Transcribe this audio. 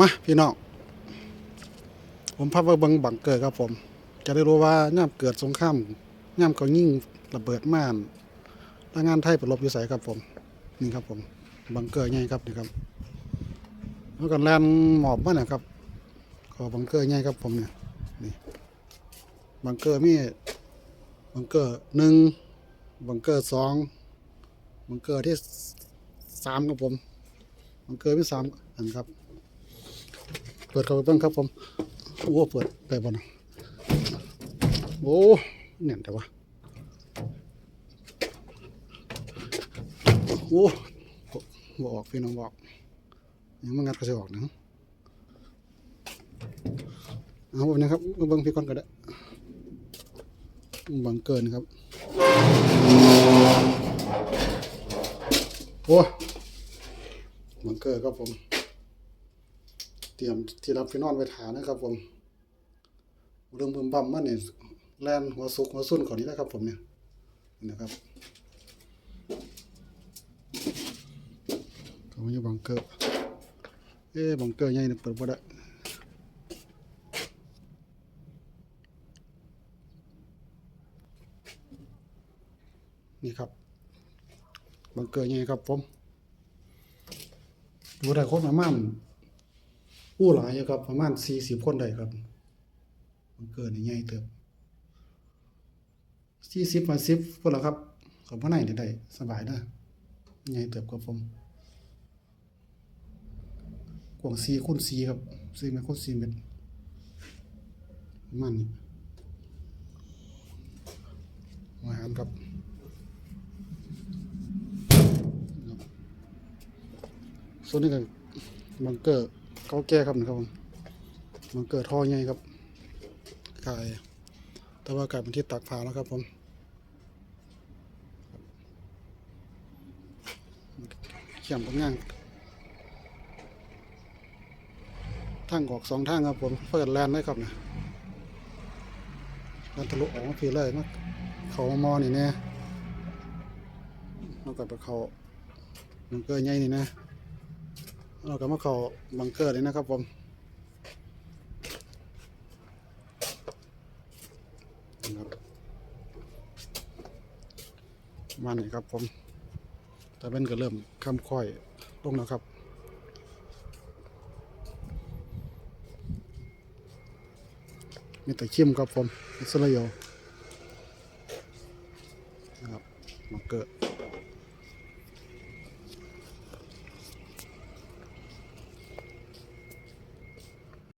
มาพี่น้องผมพาไปเบิงบังเกิดครับผม จะได้รู้ว่าย่ามเกิดสงครามย่ามเขายิ่งระเบิดม่านแรงงานไทยไปรบอยู่ไสครับผม นี่ครับผมบังเกอร์ใหญ่ครับนี่ครับแล้วก็แลนหมอบมาเนี่ยครับขอบังเกอร์ใหญ่ครับผมเนี่ยนี่บังเกอร์มีบังเกอร์หนึ่งบังเกอร์สองบังเกอร์ที่สามครับผมบังเกอร์มีสามอันครับ เปิดเข้าไปเบ้างครับผมโอ้เปิดได้บ่นะโอ้แน่นแต่ว่าโอ้บอกพี่น้องบอกยังมันงัดก็จะออกนะเอาแบบนี้ครับมาเบิ่งพี่ก่อนก็ได้บังเกินครับ โอ้บังเกอร์ครับผม เตรียมที่รับที่นอนไว้ถานะครับ ผมเรื่องบึมบัมมันเนี่ยแลนหัวซุกหัวซุ่นก่อนนี้นะครับ ผมเนี่ยนะครับเขาไม่อยู่บังเกอร์เอ๊บังเกอร์ใหญ่เนี่ยเปิดบ่ได้นี่ครับบังเกอร์ใหญ่ครับผมดูได้คนประมาณ ผู้หลายอยู่ครับ ประมาณสี่สิบคนได้ครับ มันเกินใหญ่เติบสี่สิบมาสิบพวกเราครับกับพ่อไหนได้ได้สบายนะใหญ่เติบครับผมกวางสี่คูณสีครับสีเมตรคูณสีเมตรประมาณนี้อาหารครับครับส่วนนี้ก็บังเกอร์ เขาแก้ครับนะครับผมมันเกิดท่อใหญ่ครับกายแต่ว่ากายเป็นที่ตักผ้าแล้วครับผมเขี่ยมกับงานทางออกสองทางครับผมเปิดแลนด์ได้ครับนะแลนทะลุออกมาพีเลยมาเขามามอนี่แน่นอกจากไปเขามันเกิดใหญ่นี่นะ เราก็มาเข้าบังเกอร์เลยนะครับผมนะครับมาหน่อยครับผมต่เป็นก็เริ่มคำค่อยลงแล้วครับมีแต่เข้มครับผมอิสราเอลนะครับบังเกอร์